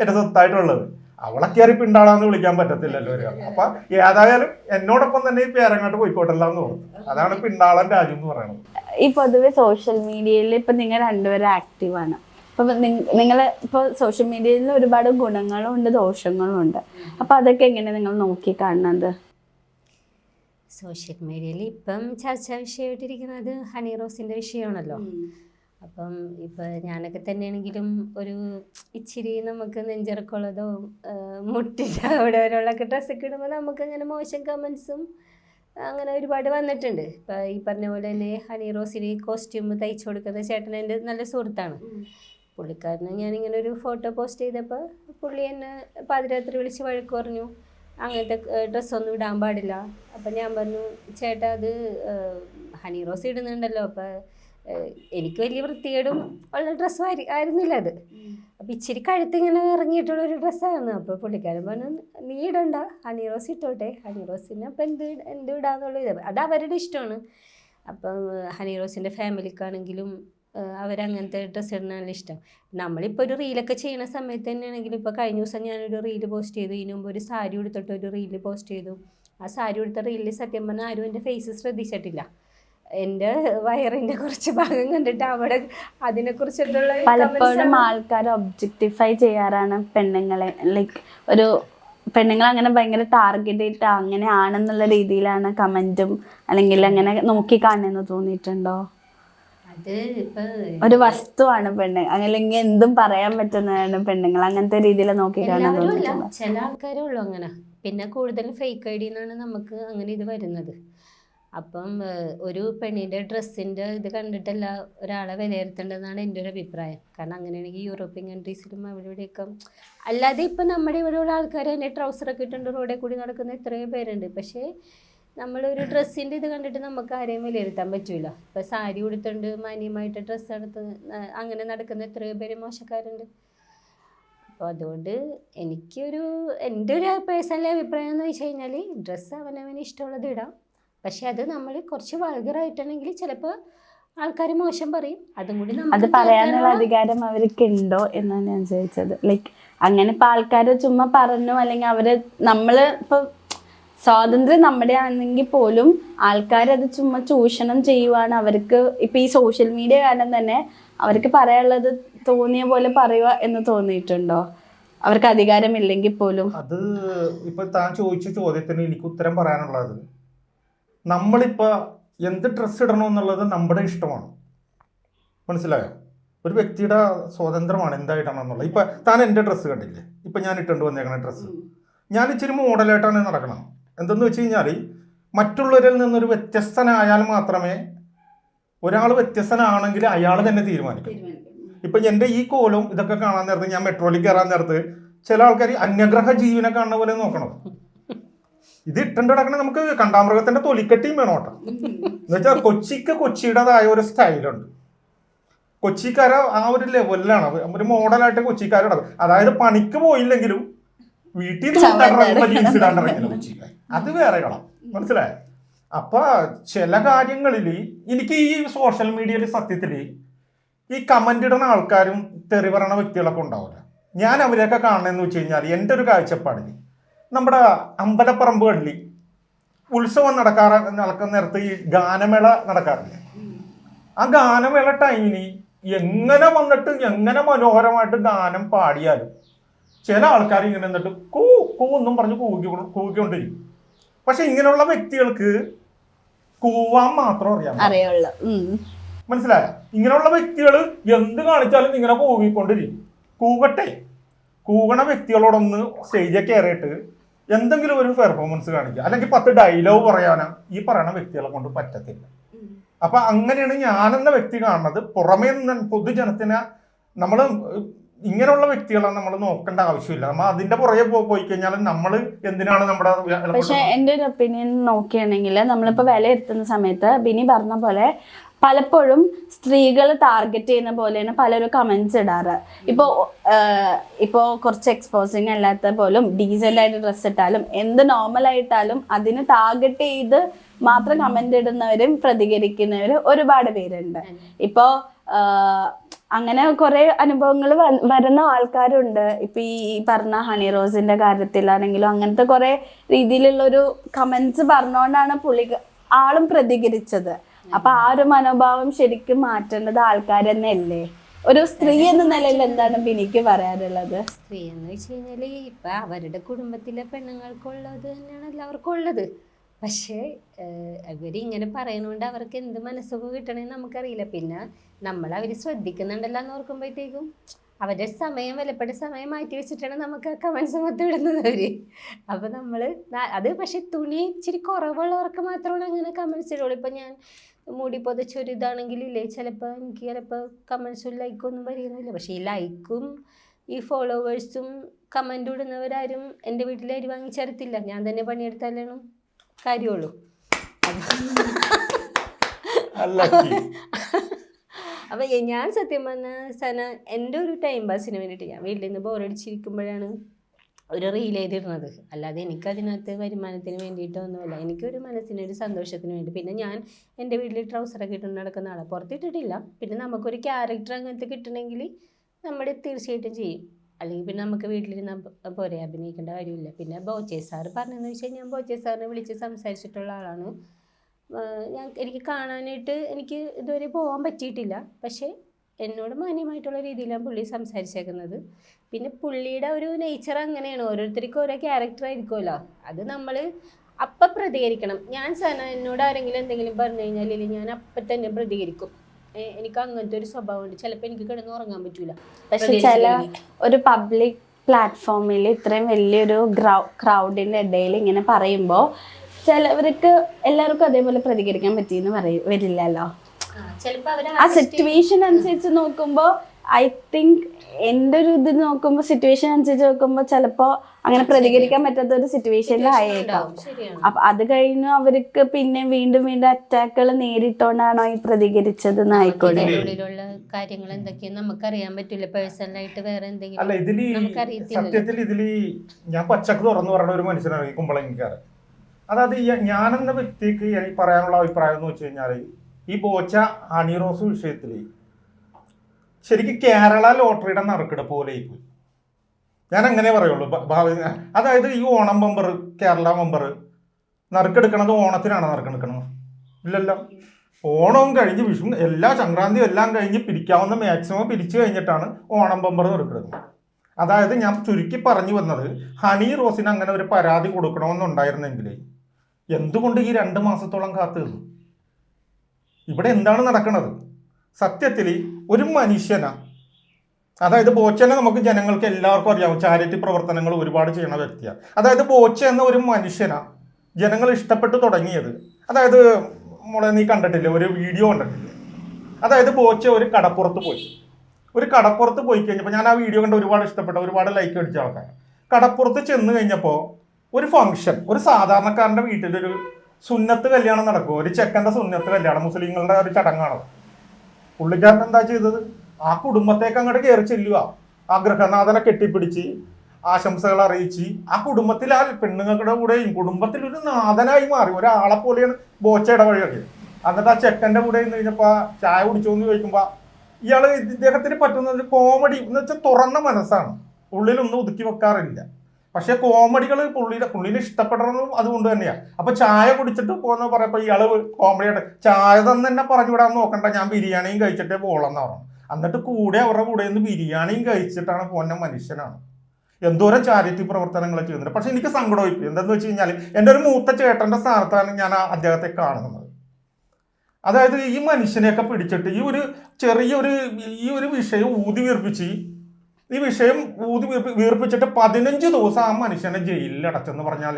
എന്റെ സ്വത്തായിട്ടുള്ളത്. അവളെ കയറി പിണ്ടാളാന്ന് വിളിക്കാൻ പറ്റത്തില്ലല്ലോ ഒരു അപ്പൊ ഏതായാലും എന്നോടൊപ്പം തന്നെ ഈ പേരങ്ങോട്ട് പോയിക്കോട്ടല്ല എന്ന് തോന്നുന്നു. അതാണ് പിണ്ടാളൻ രാജു എന്ന് പറയുന്നത് ഈ പൊതുവെ സോഷ്യൽ മീഡിയയിൽ ഇപ്പൊ നിങ്ങൾ രണ്ടുപേരും ആക്റ്റീവാണ് അപ്പൊ നിങ്ങൾ ഇപ്പൊ സോഷ്യൽ മീഡിയയിൽ ഒരുപാട് ഗുണങ്ങളും ഉണ്ട് ദോഷങ്ങളും ഉണ്ട്. അപ്പൊ അതൊക്കെ എങ്ങനെ നിങ്ങൾ നോക്കി കാണുന്നത്? സോഷ്യൽ മീഡിയയിൽ ഇപ്പം ചർച്ചാ വിഷയമായിട്ടിരിക്കുന്നത് ഹണി റോസിന്റെ വിഷയമാണല്ലോ. അപ്പം ഇപ്പം ഞാനൊക്കെ തന്നെയാണെങ്കിലും ഒരു ഇച്ചിരി നമുക്ക് നെഞ്ചിറക്കുള്ളതോ മുട്ടിന്റെ അവിടെ ഒരാളൊക്കെ ഡ്രസ്സൊക്കെ ഇടുമ്പോൾ നമുക്ക് അങ്ങനെ മോശം കമൻസും അങ്ങനെ ഒരുപാട് വന്നിട്ടുണ്ട്. ഇപ്പം ഈ പറഞ്ഞ പോലെ തന്നെ ഹണി റോസിന് കോസ്റ്റ്യൂം തയ്ച്ചു കൊടുക്കുന്ന ചേട്ടൻ എന്റെ നല്ല സുഹൃത്താണ്. പുള്ളിക്കാരന് ഞാനിങ്ങനെ ഒരു ഫോട്ടോ പോസ്റ്റ് ചെയ്തപ്പോൾ പുള്ളി എന്നെ പാതിരാത്രി വിളിച്ച് വഴക്ക് പറഞ്ഞു. അങ്ങനത്തെ ഡ്രസ്സൊന്നും ഇടാൻ പാടില്ല. അപ്പം ഞാൻ പറഞ്ഞു ചേട്ടാ അത് ഹണി റോസ് ഇടുന്നുണ്ടല്ലോ. അപ്പം എനിക്ക് വലിയ വൃത്തികേടും ഉള്ള ഡ്രസ്സ് ആയിരുന്നില്ല അത്. അപ്പം ഇച്ചിരി കഴുത്ത് ഇങ്ങനെ ഇറങ്ങിയിട്ടുള്ള ഒരു ഡ്രസ്സായിരുന്നു അപ്പോൾ പുള്ളിക്കാരൻ പറഞ്ഞു നീ ഇടണ്ട ഹണി റോസ് ഇട്ടോട്ടെ. ഹണി റോസിന് അപ്പം എന്ത് എന്ത് ഇടാന്നുള്ള ഇത് അത് അവരുടെ ഇഷ്ടമാണ്. അപ്പം ഹണി റോസിന്റെ ഫാമിലിക്കാണെങ്കിലും അവരങ്ങനത്തെ ഡ്രസ്സ് ഇടുന്നതാണ് ഇഷ്ടം. നമ്മളിപ്പോൾ ഒരു റീലൊക്കെ ചെയ്യുന്ന സമയത്ത് തന്നെയാണെങ്കിലും ഇപ്പോൾ കഴിഞ്ഞ ദിവസം ഞാനൊരു റീൽ പോസ്റ്റ് ചെയ്തു. ഇതിനു മുമ്പ് ഒരു സാരി ഉടുത്തിട്ട് ഒരു റീൽ പോസ്റ്റ് ചെയ്തു. ആ സാരി ഉടുത്ത റീലിൽ സത്യം പറഞ്ഞാൽ ആരും എന്റെ ഫേസ് ശ്രദ്ധിച്ചിട്ടില്ല. എന്റെ വയറിന്റെ കുറച്ച് ഭാഗം കണ്ടിട്ട് അവിടെ അതിനെക്കുറിച്ചിട്ടുള്ള കുറിച്ചിട്ടുള്ള പലപ്പോഴും. ആൾക്കാർ ഒബ്ജക്ടിഫൈ ചെയ്യാറാണ് പെണ്ണുങ്ങളെ. ലൈക്ക് ഒരു പെണ്ണുങ്ങൾ അങ്ങനെ ഭയങ്കര ടാർഗറ്റ് ചെയ്തിട്ട് അങ്ങനെ ആണെന്നുള്ള രീതിയിലാണ് കമന്റും അല്ലെങ്കിൽ അങ്ങനെ നോക്കി കാണുന്നു തോന്നിയിട്ടുണ്ടോ? അത് ഇപ്പൊ ഒരു വസ്തുവാണ് പെണ്ണ്. അല്ലെങ്കിൽ എന്തും പറയാൻ പറ്റുന്നതാണ് പെണ്ണുങ്ങൾ. അങ്ങനത്തെ രീതിയിൽ നോക്കി കാണാൻ ചില ആൾക്കാരേ ഉള്ളൂ അങ്ങനെ. പിന്നെ കൂടുതൽ ഫേക്ക് ഐ ഡിന്നാണ് നമുക്ക് അങ്ങനെ ഇത് വരുന്നത്. അപ്പം ഒരു പെണ്ണിന്റെ ഡ്രസ്സിന്റെ ഇത് കണ്ടിട്ടല്ല ഒരാളെ വിലയിരുത്തേണ്ടതെന്നാണ് എന്റെ ഒരു അഭിപ്രായം. കാരണം അങ്ങനെയാണെങ്കിൽ യൂറോപ്യൻ കൺട്രീസിലും അവിടെ ഇവിടെയൊക്കെ അല്ലാതെ ഇപ്പം നമ്മുടെ ഇവിടെയുള്ള ആൾക്കാർ തന്നെ ട്രൗസറൊക്കെ ഇട്ടുണ്ട് റോഡിൽ കൂടി നടക്കുന്ന ഇത്രയും പേരുണ്ട്. പക്ഷേ നമ്മളൊരു ഡ്രസ്സിന്റെ ഇത് കണ്ടിട്ട് നമുക്ക് ആരെയും വിലയിരുത്താൻ പറ്റില്ല ഇപ്പം സാരി ഉടുത്തുണ്ട് മാന്യമായിട്ട് ഡ്രസ്സ് എടുത്ത് അങ്ങനെ നടക്കുന്ന എത്രയോ പേര് മോശക്കാരുണ്ട്. അപ്പോൾ അതുകൊണ്ട് എനിക്കൊരു എന്റെ ഒരു പേഴ്സണൽ അഭിപ്രായം എന്ന് വെച്ച് കഴിഞ്ഞാൽ ഡ്രസ്സ് അവനവന് ഇഷ്ടമുള്ളത് ഇടാം. പക്ഷെ അത് നമ്മൾ കുറച്ച് വൾഗറായിട്ടാണെങ്കിൽ ചിലപ്പോൾ ആൾക്കാർ മോശം പറയും. അതും കൂടി അത് പറയാനുള്ള അധികാരം അവർക്ക് ഉണ്ടോ എന്നാണ് ഞാൻ ചോദിച്ചത്. ലൈക്ക് അങ്ങനെ ഇപ്പൊ ആൾക്കാര് ചുമ്മാ പറഞ്ഞു അല്ലെങ്കിൽ അവർ നമ്മൾ ഇപ്പൊ സ്വാതന്ത്ര്യം നമ്മുടെ ആണെങ്കിൽ പോലും ആൾക്കാർ അത് ചുമ്മാ ചൂഷണം ചെയ്യുവാണ് അവർക്ക് ഇപ്പൊ ഈ സോഷ്യൽ മീഡിയ കാരണം തന്നെ അവർക്ക് പറയാനുള്ളത് തോന്നിയ പോലെ പറയുക എന്ന് തോന്നിയിട്ടുണ്ടോ? അവർക്ക് അധികാരമില്ലെങ്കിൽ പോലും. അത് ഇപ്പൊ താൻ ചോദിച്ച ചോദ്യത്തിന് എനിക്ക് ഉത്തരം പറയാനുള്ളത് നമ്മളിപ്പോ എന്ത് ഡ്രസ്സ് ഇടണമെന്നുള്ളത് നമ്മുടെ ഇഷ്ടമാണ്. മനസ്സിലായോ? ഒരു വ്യക്തിയുടെ സ്വാതന്ത്ര്യമാണ് എന്തായിട്ടാണ് എന്നുള്ളത്. ഇപ്പൊ താൻ എന്റെ ഡ്രസ്സ് കണ്ടില്ലേ? ഇപ്പം ഞാൻ ഇട്ടുകൊണ്ട് വന്നേക്കണ ഡ്രസ്സ് ഞാൻ ഇച്ചിരി മോഡലായിട്ടാണ് നടക്കണം എന്തെന്ന് വെച്ച് കഴിഞ്ഞാൽ മറ്റുള്ളവരിൽ നിന്നൊരു വ്യത്യസ്തനായാൽ മാത്രമേ ഒരാൾ വ്യത്യസ്തനാണെങ്കിൽ അയാൾ തന്നെ തീരുമാനിക്കും. ഇപ്പം എന്റെ ഈ കോലും ഇതൊക്കെ കാണാൻ നേരത്ത് ഞാൻ മെട്രോയിൽ കയറാൻ നേരത്ത് ചില ആൾക്കാർ അന്യഗ്രഹ ജീവനെ കാണുന്ന പോലെ നോക്കണം ഇത് ഇട്ടുണ്ട് കിടക്കണ നമുക്ക് കണ്ടാമൃഗത്തിന്റെ തൊലിക്കട്ടിയും വേണം കേട്ടോ. എന്ന് വെച്ചാൽ കൊച്ചിക്ക് കൊച്ചിയുടേതായ ഒരു സ്റ്റൈലുണ്ട്. കൊച്ചിക്കാര ആ ഒരു ലെവലിലാണ് ഒരു മോഡലായിട്ട് കൊച്ചിക്കാർ നടക്കും. അതായത് പണിക്ക് പോയില്ലെങ്കിലും വീട്ടിൽ നിന്ന് ജീൻസ് ഇടാണ്ടിറങ്ങില്ല കൊച്ചിക്കാർ അത് വേറെ കളം. മനസ്സിലായോ? അപ്പൊ ചില കാര്യങ്ങളിൽ എനിക്ക് ഈ സോഷ്യൽ മീഡിയയിൽ സത്യത്തിൽ ഈ കമന്റ് ഇടുന്ന ആൾക്കാരും തെറി പറയണ വ്യക്തികളൊക്കെ ഉണ്ടാവില്ല. ഞാൻ അവരെയൊക്കെ കാണണമെന്ന് വെച്ച് കഴിഞ്ഞാൽ എന്റെ ഒരു കാഴ്ചപ്പാടിൽ നമ്മുടെ അമ്പലപ്പറമ്പുകളിൽ ഉത്സവം നടക്കാറ നടക്കുന്ന നേരത്ത് ഈ ഗാനമേള നടക്കാറില്ല? ആ ഗാനമേള ടൈമിന് എങ്ങനെ വന്നിട്ട് എങ്ങനെ മനോഹരമായിട്ട് ഗാനം പാടിയാലും ചില ആൾക്കാർ ഇങ്ങനെ എന്നിട്ട് കൂ കൂ എന്നും പറഞ്ഞ് കൂക്കി കൂക്കിക്കൊണ്ടിരിക്കും പക്ഷെ ഇങ്ങനെയുള്ള വ്യക്തികൾക്ക് കൂവാൻ മാത്രം അറിയാം മനസ്സിലായ? ഇങ്ങനെയുള്ള വ്യക്തികൾ എന്ത് കാണിച്ചാലും ഇങ്ങനെ കൂവിക്കൊണ്ടിരിക്കും കൂകട്ടെ. കൂകണ വ്യക്തികളോടൊന്ന് സ്റ്റേജിൽ കയറിയിട്ട് എന്തെങ്കിലും ഒരു പെർഫോമൻസ് കാണിക്കുക. അല്ലെങ്കിൽ പത്ത് ഡയലോഗ് പറയാനോ ഈ പറയണ വ്യക്തികളെ കൊണ്ട് പറ്റത്തില്ല. അപ്പൊ അങ്ങനെയാണ് ഞാനെന്ന വ്യക്തി കാണുന്നത്. പുറമേ നിന്ന് പൊതുജനത്തിനെ നമ്മൾ ഇങ്ങനെയുള്ള വ്യക്തികളെ നമ്മൾ നോക്കേണ്ട ആവശ്യമില്ല. നമ്മൾ അതിന്റെ പുറകെ പോയി കഴിഞ്ഞാൽ നമ്മൾ എന്തിനാണ് നമ്മുടെ പക്ഷെ എന്റെ ഒരു ഒപ്പീനിയൻ നോക്കുകയാണെങ്കിൽ നമ്മളിപ്പോൾ വിലയിരുത്തുന്ന സമയത്ത് ബിനി പറഞ്ഞ പോലെ പലപ്പോഴും സ്ത്രീകൾ ടാർഗറ്റ് ചെയ്യുന്ന പോലെയാണ് പലരും കമന്റ്സ് ഇടാറ്. ഇപ്പോൾ ഇപ്പോൾ കുറച്ച് എക്സ്പോസിങ് അല്ലാത്ത പോലും ഡീസന്റ് ആയിട്ട് ഡ്രസ്സ് ഇട്ടാലും എന്ത് നോർമൽ ആയിട്ടാലും അതിന് ടാർഗറ്റ് ചെയ്ത് മാത്രം കമന്റ് ഇടുന്നവരും പ്രതികരിക്കുന്നവരും ഒരുപാട് പേരുണ്ട്. ഇപ്പോൾ അങ്ങനെ കുറെ അനുഭവങ്ങൾ വരുന്ന ആൾക്കാരുണ്ട്. ഇപ്പൊ ഈ പറഞ്ഞ ഹണി റോസിന്റെ കാര്യത്തിലാണെങ്കിലും അങ്ങനത്തെ കുറെ രീതിയിലുള്ള ഒരു കമന്റ്സ് പറഞ്ഞുകൊണ്ടാണ് പുള്ളി ആളും പ്രതികരിച്ചത്. അപ്പൊ ആ ഒരു മനോഭാവം ശരിക്കും മാറ്റേണ്ടത് ആൾക്കാർ തന്നെയല്ലേ? ഒരു സ്ത്രീ എന്ന നിലയിൽ എന്താണ് ബിനിക്ക് പറയാനുള്ളത്? സ്ത്രീ എന്ന് വെച്ച് കഴിഞ്ഞാൽ ഇപ്പൊ അവരുടെ കുടുംബത്തിലെ പെണ്ണുങ്ങൾക്കുള്ളത് തന്നെയാണ് എല്ലാവർക്കും ഉള്ളത്. പക്ഷേ ഇവരിങ്ങനെ പറയണോണ്ട് അവർക്ക് എന്ത് മനസ്സൊക്കെ കിട്ടണമെന്ന് നമുക്കറിയില്ല. പിന്നെ നമ്മൾ അവർ ശ്രദ്ധിക്കുന്നുണ്ടല്ലോ എന്ന് ഓർക്കുമ്പോഴത്തേക്കും അവരുടെ സമയം വിലപ്പെട്ട സമയം മാറ്റി വെച്ചിട്ടാണ് നമുക്ക് ആ കമൻസ് മൊത്തം ഇടുന്നത് അവർ. അപ്പൊ നമ്മൾ അത് പക്ഷെ തുണി ഇച്ചിരി കുറവുള്ളവർക്ക് മാത്രമാണ് അങ്ങനെ കമൻസ് ഇടുള്ളൂ. ഇപ്പൊ ഞാൻ മൂടി പൊതച്ച ഒരു ഇതാണെങ്കിൽ ഇല്ലേ ചിലപ്പോൾ എനിക്ക് ചിലപ്പോൾ കമൻസും ഒന്നും വരുന്നില്ല പക്ഷേ ഈ ലൈക്കും ഈ ഫോളോവേഴ്സും കമന്റ് ഇടുന്നവരാരും എന്റെ വീട്ടിൽ അരി വാങ്ങിച്ചേരത്തില്ല ഞാൻ തന്നെ പണിയെടുത്താലാണ് കാര്യമുള്ളൂ. അപ്പം ഞാൻ സത്യം പറഞ്ഞ സന എന്റെ ഒരു ടൈം പാസിന് വേണ്ടിയിട്ട് ഞാൻ വീട്ടിൽ നിന്ന് ബോറടിച്ചിരിക്കുമ്പോഴാണ് ഒരു റീൽ ചെയ്തിരുന്നത് അല്ലാതെ എനിക്കതിനകത്ത് വരുമാനത്തിന് വേണ്ടിയിട്ടൊന്നുമല്ല. എനിക്കൊരു മനസ്സിനൊരു സന്തോഷത്തിന് വേണ്ടി. പിന്നെ ഞാൻ എന്റെ വീട്ടിൽ ട്രൗസറൊക്കെ ഇട്ടുകൊണ്ട് നടക്കുന്ന ആളെ. പുറത്തിട്ടിട്ടില്ല. പിന്നെ നമുക്കൊരു ക്യാരക്ടർ അങ്ങനത്തെ കിട്ടണമെങ്കിൽ നമ്മൾ തീർച്ചയായിട്ടും ചെയ്യും. അല്ലെങ്കിൽ പിന്നെ നമുക്ക് വീട്ടിലിരുന്ന് പോരെ അഭിനയിക്കേണ്ട കാര്യമില്ല. പിന്നെ ബോച്ചെ സാറ് പറഞ്ഞതെന്ന് വെച്ചാൽ ഞാൻ ബോച്ചെ സാറിനെ വിളിച്ച് സംസാരിച്ചിട്ടുള്ള ആളാണ്. ഞാൻ എനിക്ക് കാണാനായിട്ട് എനിക്ക് ഇതുവരെ പോകാൻ പറ്റിയിട്ടില്ല. പക്ഷേ എന്നോട് മാന്യമായിട്ടുള്ള രീതിയിലാണ് പുള്ളി സംസാരിച്ചേക്കുന്നത്. പിന്നെ പുള്ളിയുടെ ഒരു നേച്ചർ അങ്ങനെയാണ്. ഓരോരുത്തർക്കും ഓരോ ക്യാരക്ടർ ആയിരിക്കുമല്ലോ. അത് നമ്മൾ അപ്പം പ്രതികരിക്കണം. ഞാൻ സന എന്നോട് ആരെങ്കിലും എന്തെങ്കിലും പറഞ്ഞു കഴിഞ്ഞാൽ ഇല്ലെങ്കിൽ ഞാൻ അപ്പം തന്നെ പ്രതികരിക്കും. എനിക്ക് അങ്ങനത്തെ ഒരു സ്വഭാവമുണ്ട് ചിലപ്പോൾ എനിക്ക് കിടന്ന് ഉറങ്ങാൻ പറ്റൂല. പക്ഷെ ചില ഒരു പബ്ലിക് പ്ലാറ്റ്ഫോമിൽ ഇത്രയും വലിയൊരു ക്രൗഡിന്റെ ഇടയിൽ ഇങ്ങനെ പറയുമ്പോൾ ചിലവർക്ക് എല്ലാവർക്കും അതേപോലെ പ്രതികരിക്കാൻ പറ്റിയെന്ന് പറയും വരില്ലല്ലോ. ആ, സിറ്റുവേഷൻ അനുസരിച്ച് നോക്കുമ്പോൾ ഐ തിങ്ക് എന്റെ ഒരു ഇത് നോക്കുമ്പോൾ സിറ്റുവേഷൻ അനുസരിച്ച് നോക്കുമ്പോൾ ചിലപ്പോ അങ്ങനെ പ്രതികരിക്കാൻ പറ്റാത്ത ഒരു സിറ്റുവേഷനിലായേക്കാം ആയേക്കാം. അപ്പൊ അത് കഴിഞ്ഞു അവർക്ക് പിന്നെ വീണ്ടും വീണ്ടും അറ്റാക്കുകൾ നേരിട്ടോണ്ടാണോ ഈ പ്രതികരിച്ചത് ആയിക്കോട്ടെ. ഇതിന്റെ ഉള്ളിലുള്ള നമുക്ക് അറിയാൻ പറ്റില്ല. പേഴ്സണലായിട്ട് വേറെ അല്ല എന്തെങ്കിലും ഇതിൽ സത്യത്തിൽ ഇതിൽ ഞാൻ പച്ചക്ക് തുറന്നു ഒരു മനുഷ്യനാണ് ഈ കുമ്പളങ്ങിക്കാരൻ. അതായത് ഞാനെന്ന വ്യക്തിക്ക് ഈ പറയാനുള്ള അഭിപ്രായം എന്ന് വെച്ച് കഴിഞ്ഞാൽ ഈ ബോച്ച ഹണി റോസ് വിഷയത്തിൽ ശരിക്കും കേരള ലോട്ടറിയുടെ നറുക്കിട പോലെ പോയി ഞാൻ അങ്ങനെ പറയുള്ളൂ ഭാവി അതായത് ഈ ഓണം ബമ്പർ കേരള ബമ്പർ നറുക്കെടുക്കണത് ഓണത്തിനാണ് നറുക്കെടുക്കണത്? ഇല്ലല്ലോ. ഓണവും കഴിഞ്ഞ് വിഷു എല്ലാ സംക്രാന്തിയും എല്ലാം കഴിഞ്ഞ് പിരിക്കാവുന്ന മാക്സിമം പിരിച്ചു കഴിഞ്ഞിട്ടാണ് ഓണം ബമ്പർ നറുക്കെടുക്കുന്നത്. അതായത് ഞാൻ ചുരുക്കി പറഞ്ഞു വന്നത് ഹണി റോസിന് അങ്ങനെ ഒരു പരാതി കൊടുക്കണമെന്നുണ്ടായിരുന്നെങ്കിൽ എന്തുകൊണ്ട് ഈ രണ്ട് മാസത്തോളം കാത്തു നിന്നു ഇവിടെ എന്താണ് നടക്കുന്നത് സത്യത്തിൽ ഒരു മനുഷ്യന. അതായത് ബോച്ചനെ നമുക്ക് ജനങ്ങൾക്ക് എല്ലാവർക്കും അറിയാം ചാരിറ്റി പ്രവർത്തനങ്ങൾ ഒരുപാട് ചെയ്യുന്ന വ്യക്തിയാണ് അതായത് ബോച്ച എന്ന ഒരു മനുഷ്യന ജനങ്ങൾ ഇഷ്ടപ്പെട്ടു തുടങ്ങിയത്. അതായത് മോളെ നീ കണ്ടിട്ടില്ലേ? ഒരു വീഡിയോ കണ്ടിട്ടില്ലേ? അതായത് ബോച്ച ഒരു കടപ്പുറത്ത് പോയി. ഒരു കടപ്പുറത്ത് പോയി കഴിഞ്ഞപ്പോൾ ഞാൻ ആ വീഡിയോ കണ്ട് ഒരുപാട് ഇഷ്ടപ്പെട്ട. ഒരുപാട് ലൈക്ക് അടിച്ച ആൾക്കാർ കടപ്പുറത്ത് ചെന്ന് കഴിഞ്ഞപ്പോൾ ഒരു ഫംഗ്ഷൻ ഒരു സാധാരണക്കാരന്റെ വീട്ടിലൊരു സുന്നത്ത് കല്യാണം നടക്കും. ഒരു ചെക്കന്റെ സുന്നത്ത് കല്യാണം മുസ്ലിങ്ങളുടെ ഒരു ചടങ്ങാണ്? പുള്ളിക്കാരൻ എന്താ ചെയ്തത്? ആ കുടുംബത്തേക്ക് അങ്ങോട്ട് കയറി ചെല്ലുക. ആ ഗൃഹനാഥനെ കെട്ടിപ്പിടിച്ച് ആശംസകൾ അറിയിച്ച് ആ കുടുംബത്തിൽ ആ പെണ്ണുങ്ങളുടെ കൂടെയും കുടുംബത്തിൽ ഒരു നാഥനായി മാറി. ഒരാളെ പോലെയാണ് ബോച്ച ഇടവഴിയൊക്കെ. എന്നിട്ട് ആ ചെക്കന്റെ കൂടെ നിന്ന് കഴിഞ്ഞപ്പോൾ ചായ കുടിച്ചോന്ന് ചോദിക്കുമ്പോൾ ഇയാൾ ഇദ്ദേഹത്തിന് പറ്റുന്നത് കോമഡി എന്ന് വെച്ചാൽ തുറന്ന മനസ്സാണ്. ഉള്ളിലൊന്നും ഒതുക്കി വെക്കാറില്ല. പക്ഷെ കോമഡികൾ പുള്ളിയുടെ പുള്ളിനെ ഇഷ്ടപ്പെടണമെന്നും അതുകൊണ്ട് തന്നെയാണ് അപ്പൊ ചായ കുടിച്ചിട്ട് പോകുന്ന പറയപ്പോ ഇയാൾ കോമഡിയായിട്ട് ചായ തന്നെ എന്നെ പറഞ്ഞു വിടാൻ നോക്കണ്ട ഞാൻ ബിരിയാണിയും കഴിച്ചിട്ടേ പോളെന്ന് പറഞ്ഞു. എന്നിട്ട് കൂടെ അവരുടെ കൂടെ നിന്ന് ബിരിയാണിയും കഴിച്ചിട്ടാണ് പോന്ന മനുഷ്യനാണ്. എന്തോരം ചാരിറ്റി പ്രവർത്തനങ്ങൾ ചെയ്യുന്നുണ്ട്. പക്ഷെ എനിക്ക് സങ്കടമായി പോയി എന്താന്ന് വെച്ച് കഴിഞ്ഞാൽ എന്റെ ഒരു മൂത്ത ചേട്ടന്റെ സ്ഥാനത്താണ് ഞാൻ അദ്ദേഹത്തെ കാണുന്നത്. അതായത് ഈ മനുഷ്യനെയൊക്കെ പിടിച്ചിട്ട് ഈ ഒരു ചെറിയൊരു ഈ ഒരു വിഷയം ഊതി വീർപ്പിച്ച് ഈ വിഷയം ഊതി വീർപ്പി- വീർപ്പിച്ചിട്ട് പതിനഞ്ച് ദിവസം ആ മനുഷ്യനെ ജയിലിൽ അടച്ചെന്ന് പറഞ്ഞാൽ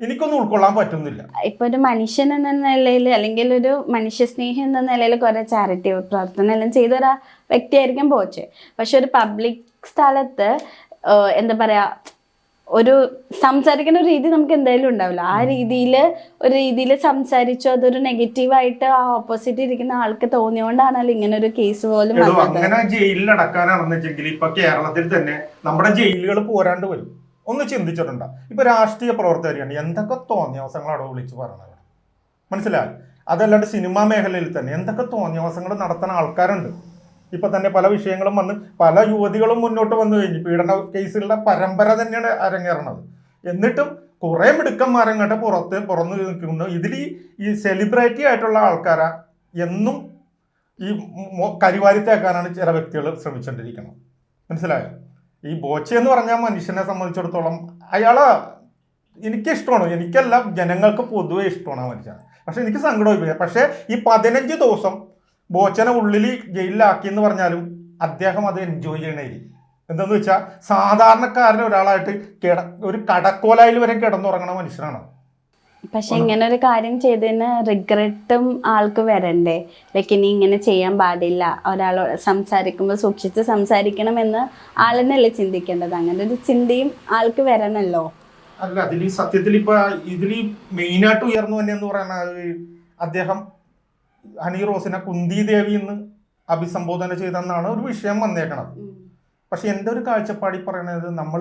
എനിക്കൊന്നും ഉൾക്കൊള്ളാൻ പറ്റുന്നില്ല. ഇപ്പൊ ഒരു മനുഷ്യൻ എന്ന നിലയിൽ അല്ലെങ്കിൽ ഒരു മനുഷ്യ സ്നേഹം എന്ന നിലയിൽ കുറെ ചാരിറ്റി പ്രവർത്തനം എല്ലാം ചെയ്ത ഒരു വ്യക്തിയായിരിക്കും പോച്ചെ പക്ഷെ ഒരു പബ്ലിക് സ്ഥലത്ത് എന്താ പറയാ ഒരു സംസാരിക്കുന്ന രീതി നമുക്ക് എന്തായാലും ഉണ്ടാവില്ല. ആ രീതിയിൽ ഒരു രീതിയിൽ സംസാരിച്ചു അതൊരു നെഗറ്റീവായിട്ട് ആ ഓപ്പോസിറ്റ് ഇരിക്കുന്ന ആൾക്ക് തോന്നിയോണ്ടാണല്ലോ ഇങ്ങനെ ഒരു കേസ് പോലും അങ്ങനെ ജയിലിൽ അടക്കാനാണെന്ന് വെച്ചെങ്കിൽ ഇപ്പൊ കേരളത്തിൽ തന്നെ നമ്മുടെ ജയിലുകൾ പോരാണ്ട് വരും. ഒന്ന് ചിന്തിച്ചിട്ടുണ്ടോ. ഇപ്പൊ രാഷ്ട്രീയ പ്രവർത്തകരാണ് എന്തൊക്കെ തോന്നിയവസങ്ങൾ അവിടെ വിളിച്ചു പറയണത്? മനസ്സിലായി? അതല്ലാണ്ട് സിനിമാ മേഖലയിൽ തന്നെ എന്തൊക്കെ തോന്നിയവസങ്ങൾ നടത്തുന്ന ആൾക്കാരുണ്ട്? ഇപ്പൊ തന്നെ പല വിഷയങ്ങളും വന്ന് പല യുവതികളും മുന്നോട്ട് വന്നു കഴിഞ്ഞു. പീഡന കേസുകളുടെ പരമ്പര തന്നെയാണ് അരങ്ങേറണത് എന്നിട്ടും കുറെ മിടുക്കന്മാരങ്ങോട്ട് പുറത്ത് പുറന്നു നിൽക്കുന്നു. ഇതിൽ ഈ- സെലിബ്രിറ്റി ആയിട്ടുള്ള ആൾക്കാരാ എന്നും ഈ കരിവാരിത്തേക്കാനാണ് ചില വ്യക്തികൾ ശ്രമിച്ചുകൊണ്ടിരിക്കുന്നത് മനസ്സിലായോ? ഈ ബോച്ച എന്ന് പറഞ്ഞാൽ മനുഷ്യനെ സംബന്ധിച്ചിടത്തോളം അയാൾ എനിക്കിഷ്ടമാണ്. എനിക്കല്ല ജനങ്ങൾക്ക് പൊതുവെ ഇഷ്ടമാണ് ആ മനുഷ്യനെ. പക്ഷെ എനിക്ക് സങ്കടമായി പക്ഷേ ഈ പതിനഞ്ച് ദിവസം ബോച്ചനെ ഉള്ളിൽ ജയിലിലാക്കി എന്ന് പറഞ്ഞാലും അദ്ദേഹം അത് എൻജോയ് ചെയ്യണേരി എന്തെന്ന് വെച്ചാൽ സാധാരണക്കാരൻ ഒരാളായിട്ട് കിട ഒരു കടക്കോലായിൽ വരെ കിടന്നുറങ്ങണ മനുഷ്യനാണ്. പക്ഷെ ഇങ്ങനെ ഒരു കാര്യം ചെയ്തതിന് റിഗ്രറ്റും ആൾക്ക് വരണ്ടേ? ലൈക്ക് ഇനി ഇങ്ങനെ ചെയ്യാൻ പാടില്ല. ഒരാളോട് സംസാരിക്കുമ്പോൾ സൂക്ഷിച്ച് സംസാരിക്കണമെന്ന് ആളെന്നല്ലേ ചിന്തിക്കേണ്ടത്? അങ്ങനെ ഒരു ചിന്തയും ആൾക്ക് വരണല്ലോ. അല്ല അതിൽ സത്യത്തിൽ ഇപ്പൊ ഇതിൽ മെയിനായിട്ട് ഉയർന്നു തന്നെ എന്ന് പറയുന്നത് അദ്ദേഹം ഹണി റോസിനെ കുന്തി ദേവി എന്ന് അഭിസംബോധന ചെയ്തെന്നാണ് ഒരു വിഷയം വന്നേക്കണത്. പക്ഷെ എന്റെ ഒരു കാഴ്ചപ്പാടി പറയണത് നമ്മൾ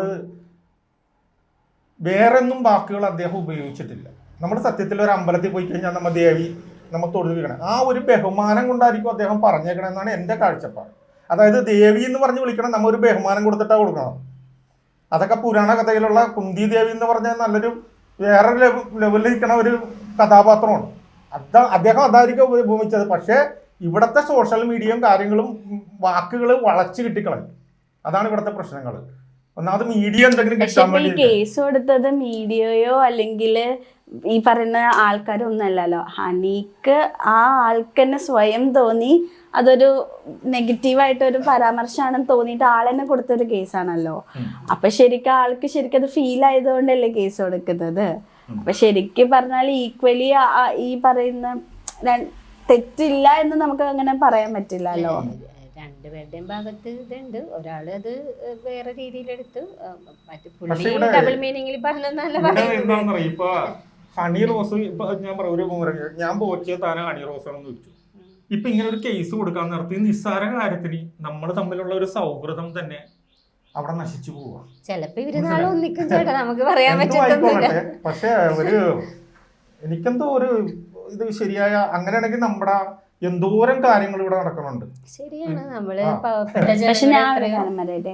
വേറെന്നും വാക്കുകൾ അദ്ദേഹം ഉപയോഗിച്ചിട്ടില്ല. നമ്മൾ സത്യത്തിൽ ഒരു അമ്പലത്തിൽ പോയി കഴിഞ്ഞാൽ നമ്മൾ ദേവി നമ്മൾ തൊഴുകണം ആ ഒരു ബഹുമാനം കൊണ്ടായിരിക്കും അദ്ദേഹം പറഞ്ഞേക്കണമെന്നാണ് എന്റെ കാഴ്ചപ്പാട്. അതായത് ദേവി എന്ന് പറഞ്ഞ് വിളിക്കണം നമ്മൾ ഒരു ബഹുമാനം കൊടുത്തിട്ടാണ് കൊടുക്കണം. അതൊക്കെ പുരാണ കഥയിലുള്ള കുന്തി ദേവി എന്ന് പറഞ്ഞാൽ നല്ലൊരു വേറെ ലെവലിൽ ഇരിക്കണ ഒരു കഥാപാത്രമാണ്. അത അദ്ദേഹം അതായിരിക്കും ഉപയോഗിച്ചത് പക്ഷേ ഇവിടുത്തെ സോഷ്യൽ മീഡിയയും കാര്യങ്ങളും വാക്കുകൾ വളച്ച് കിട്ടിക്കളയും അതാണ് ഇവിടുത്തെ പ്രശ്നങ്ങൾ ഒന്നാമത് മീഡിയ എന്തെങ്കിലും ഈ കേസ് കൊടുത്തത് മീഡിയയോ അല്ലെങ്കിൽ ഈ പറയുന്ന ആൾക്കാരൊന്നല്ലല്ലോ ഹനീക്ക് ആ ആൾക്ക് തന്നെ സ്വയം തോന്നി അതൊരു നെഗറ്റീവായിട്ട് ഒരു പരാമർശമാണെന്ന് തോന്നിയിട്ട് ആളെന്നെ കൊടുത്തൊരു കേസാണല്ലോ. അപ്പൊ ശരിക്കും ആൾക്ക് ശരിക്കും അത് ഫീൽ ആയതുകൊണ്ടല്ലേ കേസ് കൊടുക്കുന്നത്? അപ്പൊ ശരിക്കും പറഞ്ഞാൽ ഈക്വലി ഈ പറയുന്ന തെറ്റില്ല എന്ന് നമുക്ക് അങ്ങനെ പറയാൻ പറ്റില്ലല്ലോ. രണ്ടുപേരുടെയും ഭാഗത്ത് ഇതുണ്ട്. ഒരാൾ അത് വേറെ രീതിയിലെടുത്ത്. ഡബിൾ മീനിങ്ങിൽ പറഞ്ഞെന്നല്ല ഇപ്പൊ ഹണി റോസ് ഇപ്പൊ ഞാൻ പറയാം ഒരു ഞാൻ പോക്കിയ താരം ഹണി റോസ് ആണെന്ന് ചോദിച്ചു ഇപ്പൊ ഇങ്ങനെ ഒരു കേസ് കൊടുക്കാൻ നിർത്തി നിസ്സാര കാര്യത്തിന് നമ്മൾ തമ്മിലുള്ള ഒരു സൗഹൃദം തന്നെ അവിടെ നശിച്ചു പോവാ. ചിലപ്പോ ഇവർ നാളെ ഒന്നിക്കും ചേട്ടാ നമുക്ക് പറയാൻ പക്ഷേ ഒരു എനിക്കെന്തോ ഒരു ഇത് ശരിയായ അങ്ങനെയാണെങ്കിൽ നമ്മുടെ എന്തോരം കാര്യങ്ങൾ ഇവിടെ നടക്കുന്നുണ്ട്. ശരിയാണ് നമ്മൾ ആ. പാവപ്പെട്ട പക്ഷെ ഞാൻ ഒരു എത്രയോ- കാര്യം പറയട്ടെ?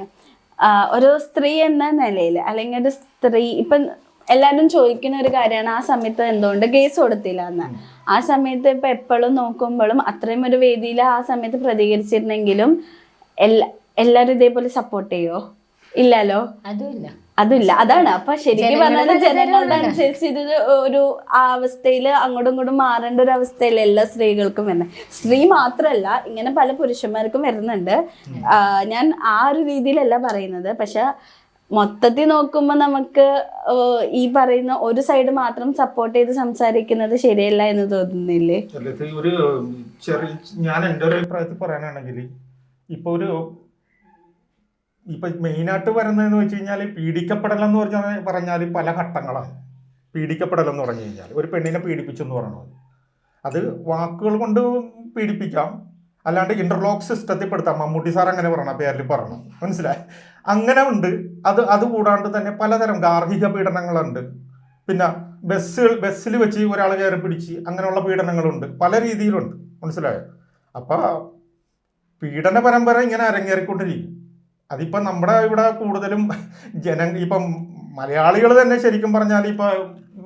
ഒരു സ്ത്രീ എന്ന നിലയിൽ അല്ലെങ്കിൽ ഒരു സ്ത്രീ ഇപ്പം എല്ലാവരും ചോദിക്കുന്ന ഒരു കാര്യമാണ് ആ സമയത്ത് എന്തുകൊണ്ട് കേസ് കൊടുത്തില്ല എന്ന്? ആ സമയത്ത് ഇപ്പൊ എപ്പോഴും നോക്കുമ്പോഴും അത്രയും ഒരു വേദിയിൽ ആ സമയത്ത് പ്രതികരിച്ചിരുന്നെങ്കിലും എല്ലാ എല്ലാവരും ഇതേപോലെ സപ്പോർട്ട് ചെയ്യോ? ഇല്ലല്ലോ അതുമില്ല. അതില്ല അതാണ്. അപ്പൊ ശരിക്കും പറഞ്ഞാൽ ജനങ്ങളനുസരിച്ച് ഇത് ഒരു അവസ്ഥയിൽ അവസ്ഥയിൽ അങ്ങോട്ടും ഇങ്ങോട്ടും മാറേണ്ട ഒരു അവസ്ഥയിൽ എല്ലാ സ്ത്രീകൾക്കും വരുന്നത്? സ്ത്രീ മാത്രമല്ല ഇങ്ങനെ പല പുരുഷന്മാർക്കും വരുന്നുണ്ട്. ഞാൻ ആ ഒരു രീതിയിലല്ല പറയുന്നത്. പക്ഷെ മൊത്തത്തിൽ നോക്കുമ്പോൾ നമുക്ക് ഈ പറയുന്ന ഒരു സൈഡ് മാത്രം സപ്പോർട്ട് ചെയ്ത് സംസാരിക്കുന്നത് ശരിയല്ല എന്ന് തോന്നുന്നില്ലേ? ഒരു ചെറിയ ഞാൻ എന്റെ ഒരു അഭിപ്രായത്തിൽ പറയാനാണെങ്കിൽ ഇപ്പൊ ഒരു ഇപ്പൊ മെയിനായിട്ട് വരുന്നതെന്ന് വെച്ച് കഴിഞ്ഞാൽ പീഡിക്കപ്പെടലെന്ന് പറഞ്ഞാൽ പറഞ്ഞാൽ പല ഘട്ടങ്ങളാണ്. പീഡിക്കപ്പെടലെന്ന് പറഞ്ഞു കഴിഞ്ഞാൽ ഒരു പെണ്ണിനെ പീഡിപ്പിച്ചു എന്ന് പറയണത് അത് വാക്കുകൾ കൊണ്ട് പീഡിപ്പിക്കാം. അല്ലാണ്ട് ഇന്റർലോക്ക് സിസ്റ്റത്തിൽ പെടുത്താം. മമ്മൂട്ടി സാർ അങ്ങനെ പറഞ്ഞ പേരിൽ പറഞ്ഞു. മനസ്സിലായി? അങ്ങനെ ഉണ്ട്. അത് അത് കൂടാണ്ട് തന്നെ പലതരം ഗാർഹിക പീഡനങ്ങളുണ്ട്. പിന്നെ ബസ്സുകൾ ബസ്സിൽ വെച്ച് ഒരാൾ കയറി പിടിച്ച് അങ്ങനെയുള്ള പീഡനങ്ങളുണ്ട്. പല രീതിയിലുണ്ട്. മനസ്സിലായോ? അപ്പൊ പീഡന പരമ്പര ഇങ്ങനെ അരങ്ങേറിക്കൊണ്ടിരിക്കും. അതിപ്പം നമ്മുടെ ഇവിടെ കൂടുതലും ജന ഇപ്പം മലയാളികൾ തന്നെ ശരിക്കും പറഞ്ഞാൽ ഇപ്പൊ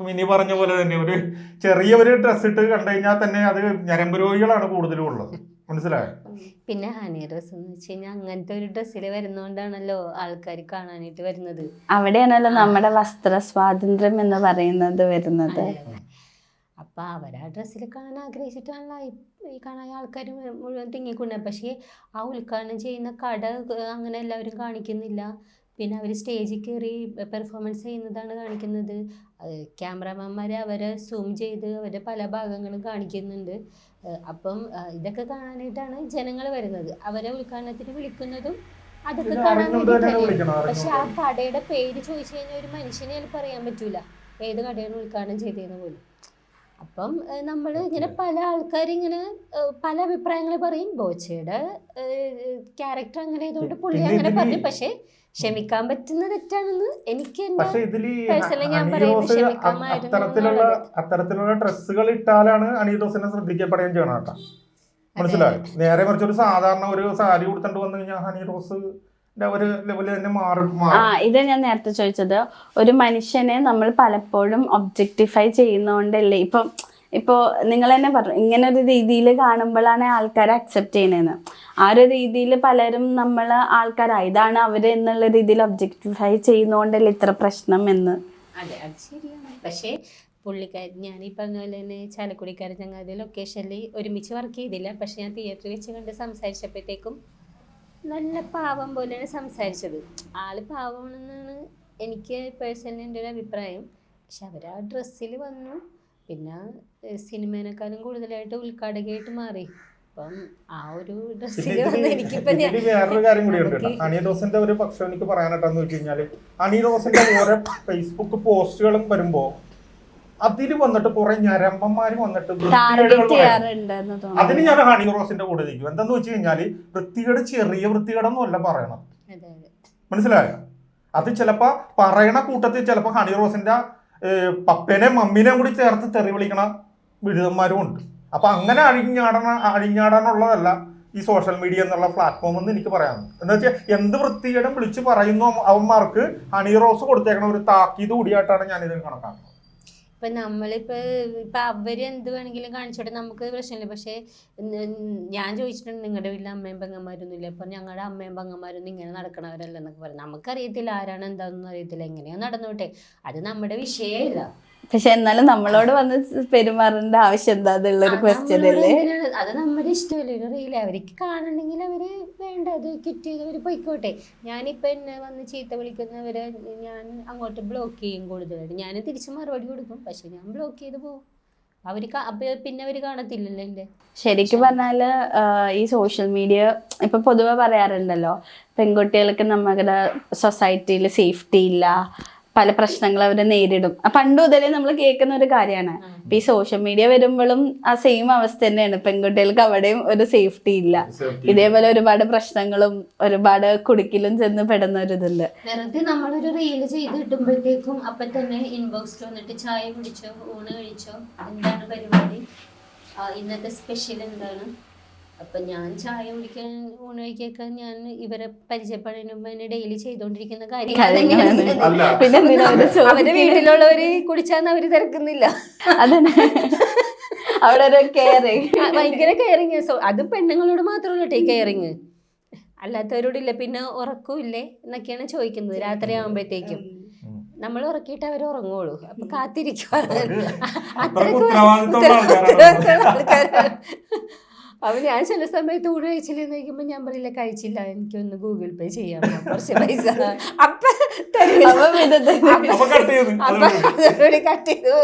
മിനി പറഞ്ഞ പോലെ തന്നെ ഒരു ചെറിയ ഒരു ഡ്രസ് ഇട്ട് കണ്ടു കഴിഞ്ഞാൽ തന്നെ അത് ഞരമ്പ് രോഗികളാണ് കൂടുതലും ഉള്ളത്. മനസ്സിലായോ? പിന്നെ ഹണി ഡ്രസ് എന്ന് വെച്ച് കഴിഞ്ഞാൽ അങ്ങനത്തെ ഒരു ഡ്രസ്സിൽ വരുന്നോണ്ടാണല്ലോ ആൾക്കാർ കാണാനായിട്ട് വരുന്നത്. അവിടെയാണല്ലോ നമ്മുടെ വസ്ത്ര സ്വാതന്ത്ര്യം എന്ന് പറയുന്നത് വരുന്നത്. അപ്പൊ അവർ ആ ഡ്രസ്സിൽ കാണാൻ ആഗ്രഹിച്ചിട്ടാണല്ലോ ഈ- കാണാൻ ആൾക്കാർ മുഴുവൻ തിങ്ങിക്കൊണ്ട് പക്ഷേ ആ ഉദ്ഘാടനം ചെയ്യുന്ന കട അങ്ങനെ എല്ലാവരും കാണിക്കുന്നില്ല. പിന്നെ അവർ സ്റ്റേജിൽ കയറി പെർഫോമൻസ് ചെയ്യുന്നതാണ് കാണിക്കുന്നത്. ക്യാമറമാന്മാർ അവരെ സൂം ചെയ്ത് അവരുടെ പല ഭാഗങ്ങളും കാണിക്കുന്നുണ്ട്. അപ്പം ഇതൊക്കെ കാണാനായിട്ടാണ് ജനങ്ങൾ വരുന്നത്. അവരെ ഉദ്ഘാടനത്തിന് വിളിക്കുന്നതും അതൊക്കെ കാണാൻ പക്ഷെ ആ കടയുടെ പേര് ചോദിച്ചു കഴിഞ്ഞാൽ ഒരു മനുഷ്യനെ ചിലപ്പോൾ അറിയാൻ പറ്റൂല. ഏത് കടയാണ് ഉദ്ഘാടനം ചെയ്തതെന്ന് പോലും. അപ്പം നമ്മൾ ഇങ്ങനെ പല ആൾക്കാരിങ്ങനെ പല അഭിപ്രായങ്ങൾ പറയും. ബോച്ചയുടെ ക്യാരക്ടർ അങ്ങനെ ആയതുകൊണ്ട് പുള്ളി അങ്ങനെ പറഞ്ഞു. പക്ഷെ ക്ഷമിക്കാൻ പറ്റുന്ന തെറ്റാണെന്ന് എനിക്ക് ഞാൻ അത്തരത്തിലുള്ള അത്തരത്തിലുള്ള ഡ്രസ്സുകൾ ഇട്ടാലാണ് അണി ശ്രദ്ധിക്കപ്പെടുകയും ചെയ്യണം കേട്ടോ. മനസ്സിലായി? നേരെ മറിച്ച് ഒരു സാധാരണ ഒരു സാരി കൊടുത്തോണ്ട് വന്നു കഴിഞ്ഞാൽ ഹണി റോസ് ഒരു ലെവലിൽ തന്നെ മാറും ആ ഇത് ഞാൻ നേരത്തെ ചോദിച്ചത്. ഒരു മനുഷ്യനെ നമ്മൾ പലപ്പോഴും ഒബ്ജക്ടിഫൈ ചെയ്യുന്നോണ്ടല്ലേ? ഇപ്പം ഇപ്പോ നിങ്ങൾ തന്നെ പറഞ്ഞു ഇങ്ങനെ ഒരു രീതിയിൽ കാണുമ്പോഴാണ് ആൾക്കാരെ അക്സെപ്റ്റ് ചെയ്യുന്നതെന്ന്. ആ ഒരു രീതിയിൽ പലരും നമ്മൾ ആൾക്കാർ ഇതാണ് അവർ എന്നുള്ള രീതിയിൽ ഒബ്ജക്ടിഫൈ ചെയ്യുന്നോണ്ടല്ലേ ഇത്ര പ്രശ്നം എന്ന്. അതെ അത് ശരിയാണ്. പക്ഷേ പുള്ളിക്കാരി ഞാൻ ഈ പറഞ്ഞ പോലെ തന്നെ ചാലക്കുടിക്കാരൻ ചങ്ങാതി ലൊക്കേഷനിൽ ഒരുമിച്ച് വർക്ക് ചെയ്തില്ല. പക്ഷെ ഞാൻ തിയേറ്ററിൽ വെച്ച് കണ്ട് സംസാരിച്ചപ്പോഴത്തേക്കും നല്ല പാവം പോലെയാണ് സംസാരിച്ചത്. ആൾ പാവമാണെന്നാണ് എനിക്ക് പേഴ്സണലി എന്റെ ഒരു അഭിപ്രായം. പക്ഷെ അവർ ആ ഡ്രസ്സിൽ വന്നു. പിന്നെ സിനിമേനെക്കാളും കൂടുതലായിട്ട് ഉദ്ഘാടകയായിട്ട് മാറി. അപ്പം ആ ഒരു ഡ്രസ്സിൽ വന്ന് എനിക്കിപ്പം വേറൊരു കാര്യം കൂടി ഉണ്ട് റോസിന്റെ ഒരു പക്ഷം എനിക്ക് പറയാനായിട്ടാന്ന് വെച്ച് കഴിഞ്ഞാൽ ഹണി റോസിന്റെ ഓരോ ഫേസ്ബുക്ക് പോസ്റ്റുകളും വരുമ്പോ അതിൽ വന്നിട്ട് കുറെ ഞരമ്പന്മാര് വന്നിട്ട് അതിന് ഞാൻ ഹണി റോസിന്റെ കൂടെ നിൽക്കും. എന്താന്ന് വെച്ച് കഴിഞ്ഞാൽ വൃത്തികേട് ചെറിയ വൃത്തികേടൊന്നും അല്ല പറയണം. മനസ്സിലായോ? അത് ചിലപ്പോ പറയണ കൂട്ടത്തിൽ ചിലപ്പോ ഹണി റോസിന്റെ പപ്പേനെ മമ്മീനെ കൂടി ചേർത്ത് തെറി വിളിക്കണ ബിരുദന്മാരും ഉണ്ട്. അപ്പൊ അങ്ങനെ അഴിഞ്ഞാടണ അഴിഞ്ഞാടാനുള്ളതല്ല ഈ സോഷ്യൽ മീഡിയ എന്നുള്ള പ്ലാറ്റ്ഫോം എന്ന് എനിക്ക് പറയാം എന്താ വെച്ചാൽ എന്ത് വൃത്തികേടും വിളിച്ച് പറയുന്നു അവന്മാർക്ക് ഹണി റോസ് കൊടുത്തേക്കണ ഒരു താക്കീത് കൂടിയായിട്ടാണ് ഇതിന് കണക്കാക്കുന്നത്. ഇപ്പൊ നമ്മളിപ്പോ ഇപ്പൊ അവർ എന്ത് വേണമെങ്കിലും കാണിച്ചോട്ടെ നമുക്ക് പ്രശ്നമില്ല. പക്ഷെ ഞാൻ ചോദിച്ചിട്ടുണ്ട് നിങ്ങളുടെ വീട്ടിൽ അമ്മയും പെങ്ങന്മാരൊന്നും ഇല്ല. അപ്പൊ ഞങ്ങളുടെ അമ്മയും പെങ്ങന്മാരൊന്നും ഇങ്ങനെ നടക്കണവരല്ലെന്നൊക്കെ പറഞ്ഞു. നമുക്കറിയത്തില്ല ആരാണ് എന്താണെന്നും അറിയത്തില്ല. എങ്ങനെയാ നടന്നോട്ടെ. അത് നമ്മുടെ വിഷയമല്ല പക്ഷെ എന്നാലും നമ്മളോട് വന്ന് പെരുമാറേണ്ട ആവശ്യം എന്താ? അതുള്ളൊരു ക്വസ്റ്റ്യൻ അല്ലേ? അത് നമ്മുടെ ഇഷ്ടമല്ലേ? അറിയില്ല. അവർക്ക് കാണണമെങ്കിൽ അവർ വേണ്ട. അത് ചെയ്ത് അവർ പോയിക്കോട്ടെ. ഞാനിപ്പോ എന്നെ വന്ന് ചീത്ത വിളിക്കുന്നവരെ ഞാൻ അങ്ങോട്ട് ബ്ലോക്ക് ചെയ്യും കൂടുതലായിട്ട്. ഞാൻ തിരിച്ച് മറുപടി കൊടുക്കും. പക്ഷെ ഞാൻ ബ്ലോക്ക് ചെയ്ത് പോകും. അവർ പിന്നെ അവർ കാണത്തില്ലല്ലോ എന്റെ. ശരിക്കും പറഞ്ഞാൽ ഈ സോഷ്യൽ മീഡിയ ഇപ്പൊ പൊതുവെ പറയാറുണ്ടല്ലോ പെൺകുട്ടികൾക്ക് നമ്മുടെ സൊസൈറ്റിയിൽ സേഫ്റ്റി ഇല്ല. പല പ്രശ്നങ്ങൾ അവർ നേരിടും. പണ്ട് മുതലേ നമ്മൾ കേൾക്കുന്ന ഒരു കാര്യമാണ്. ഇപ്പൊ ഈ സോഷ്യൽ മീഡിയ വരുമ്പോഴും ആ സെയിം അവസ്ഥ തന്നെയാണ്. പെൺകുട്ടികൾക്ക് അവിടെയും ഒരു സേഫ്റ്റി ഇല്ല. ഇതേപോലെ ഒരുപാട് പ്രശ്നങ്ങളും ഒരുപാട് കുടുക്കിലും ചെന്ന് പെടുന്ന ഒരു ഇതുണ്ട് വെറുതെ നമ്മളൊരു റീൽ ചെയ്ത് കിട്ടുമ്പോഴത്തേക്കും അപ്പൊ തന്നെ ഇൻബോക്സ് വന്നിട്ട് ചായ കുടിച്ചോ ഊണ് കഴിച്ചോ എന്താണ് പരിപാടി? ഇന്നത്തെ സ്പെഷ്യൽ എന്താണ്? അപ്പൊ ഞാൻ ചായ കുടിക്കാൻ ഊണ് ഞാൻ ഇവരെ പരിചയപ്പെടുന്നതിന് മുമ്പ് തന്നെ ഡെയിലി ചെയ്തോണ്ടിരിക്കുന്ന എന്തിനാ അവരുടെ? വീട്ടിലുള്ളവര് കുടിച്ചാന്ന് അവർ തിരക്കുന്നില്ല. അതന്നെ. അവിടെ ഒരു കെയറിങ് ആ, ഭയങ്കര കെയറിങ് അത് പെണ്ണുങ്ങളോട് മാത്രമല്ല ടേ കെയറിങ് അല്ലാത്തവരോടില്ല. പിന്നെ ഉറക്കമില്ലേ എന്നൊക്കെയാണ് ചോദിക്കുന്നത്. രാത്രി ആകുമ്പോഴത്തേക്കും നമ്മൾ ഉറക്കിയിട്ട് അവർ ഉറങ്ങുള്ളൂ. അപ്പൊ കാത്തിരിക്കുക അത്രയ്ക്ക് അപ്പൊ ഞാൻ ചില സമയത്ത് ഊണ് കഴിച്ചില്ലെന്ന് ചോദിക്കുമ്പോ ഞാൻ പറയില്ല കഴിച്ചില്ല. എനിക്കൊന്ന് ഗൂഗിൾ പേ ചെയ്യാം. കുറച്ച് പൈസ. അപ്പൊ കട്ട് ചെയ്തു.